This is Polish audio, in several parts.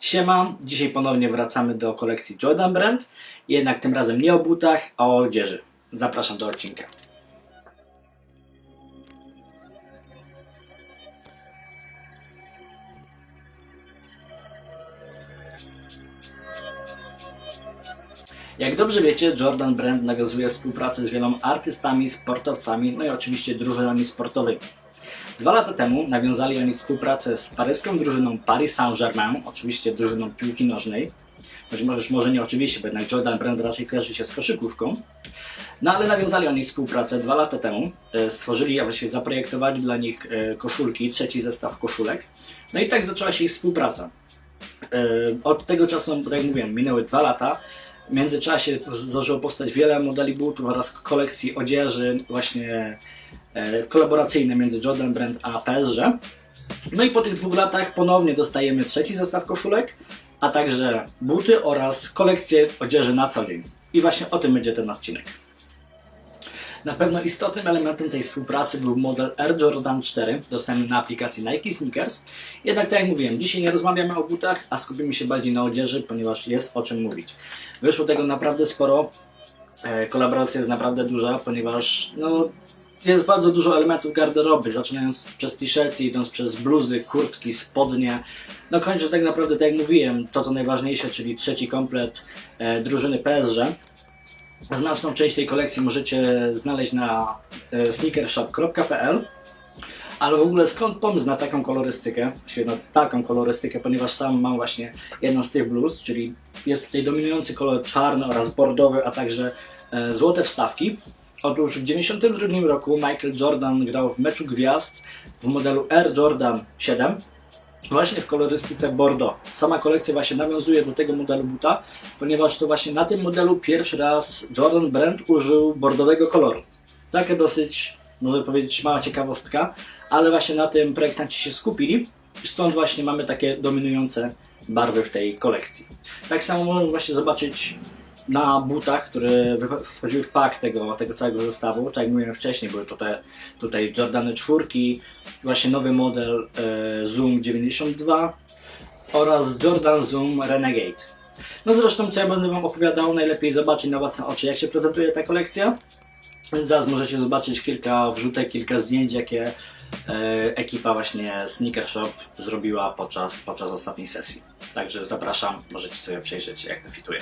Siema, dzisiaj ponownie wracamy do kolekcji Jordan Brand, jednak tym razem nie o butach, a o odzieży. Zapraszam do odcinka. Jak dobrze wiecie, Jordan Brand nawiązuje współpracę z wieloma artystami, sportowcami, no i oczywiście drużynami sportowymi. Dwa lata temu nawiązali oni współpracę z paryską drużyną Paris Saint-Germain, oczywiście drużyną piłki nożnej. Choć może, może nie oczywiście, bo jednak Jordan Brand raczej kojarzy się z koszykówką. No ale nawiązali oni współpracę dwa lata temu. E, Stworzyli, a właściwie zaprojektowali dla nich e, koszulki, trzeci zestaw koszulek. No i tak zaczęła się ich współpraca. E, Od tego czasu, no, tak jak mówiłem, minęły dwa lata. W międzyczasie zdążyło powstać wiele modeli butów oraz kolekcji odzieży właśnie e, kolaboracyjne między Jordan Brand a PSG. No i po tych dwóch latach ponownie dostajemy trzeci zestaw koszulek, a także buty oraz kolekcję odzieży na co dzień. I właśnie o tym będzie ten odcinek. Na pewno istotnym elementem tej współpracy był model Air Jordan 4, dostępny na aplikacji Nike Sneakers. Jednak tak jak mówiłem, dzisiaj nie rozmawiamy o butach, a skupimy się bardziej na odzieży, ponieważ jest o czym mówić. Wyszło tego naprawdę sporo. E, Kolaboracja jest naprawdę duża, ponieważ no, jest bardzo dużo elementów garderoby, zaczynając przez t-shirty, idąc przez bluzy, kurtki, spodnie. No kończę tak naprawdę, tak jak mówiłem, to co najważniejsze, czyli trzeci komplet e, drużyny PSG. Znaczną część tej kolekcji możecie znaleźć na e, sneakershop.pl ale w ogóle skąd pomysł na taką kolorystykę, właściwie na taką kolorystykę, ponieważ sam mam właśnie jedną z tych bluz, czyli jest tutaj dominujący kolor czarny oraz bordowy, a także e, złote wstawki. Otóż w 1992 roku Michael Jordan grał w meczu gwiazd w modelu Air Jordan 7 właśnie w kolorystyce Bordeaux. Sama kolekcja właśnie nawiązuje do tego modelu buta, ponieważ to właśnie na tym modelu pierwszy raz Jordan Brand użył bordowego koloru. Taka dosyć, można powiedzieć, mała ciekawostka, ale właśnie na tym projektanci się skupili, stąd właśnie mamy takie dominujące barwy w tej kolekcji. Tak samo możemy właśnie zobaczyć na butach, które wchodziły w pak tego, tego całego zestawu. Tak jak mówiłem wcześniej, były to te, tutaj Jordany 4, właśnie nowy model e, Zoom 92 oraz Jordan Zoom Renegade. No zresztą, co ja będę Wam opowiadał, najlepiej zobaczyć na własne oczy, jak się prezentuje ta kolekcja. Zaraz możecie zobaczyć kilka wrzutek, kilka zdjęć, jakie e, ekipa właśnie Sneaker Shop zrobiła podczas, podczas ostatniej sesji. Także zapraszam, możecie sobie przejrzeć, jak to fituje.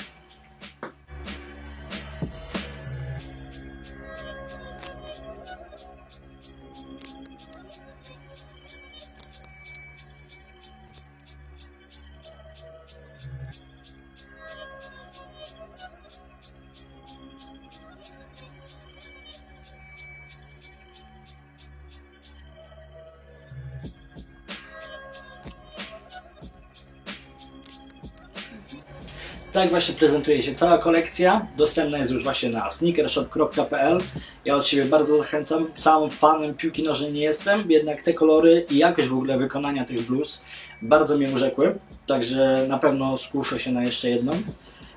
Tak właśnie prezentuje się cała kolekcja. Dostępna jest już właśnie na sneakershop.pl. Ja od siebie bardzo zachęcam. Sam fanem piłki nożnej nie jestem, jednak te kolory i jakość w ogóle wykonania tych blues bardzo mnie urzekły. Także na pewno skuszę się na jeszcze jedną.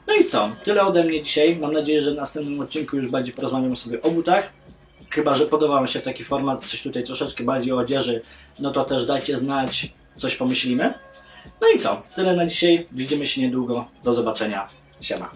No i co? Tyle ode mnie dzisiaj. Mam nadzieję, że w następnym odcinku już bardziej porozmawiamy sobie o butach. Chyba, że podoba Wam się taki format, coś tutaj troszeczkę bardziej o odzieży, no to też dajcie znać, coś pomyślimy. No i co? Tyle na dzisiaj. Widzimy się niedługo. Do zobaczenia. Siema.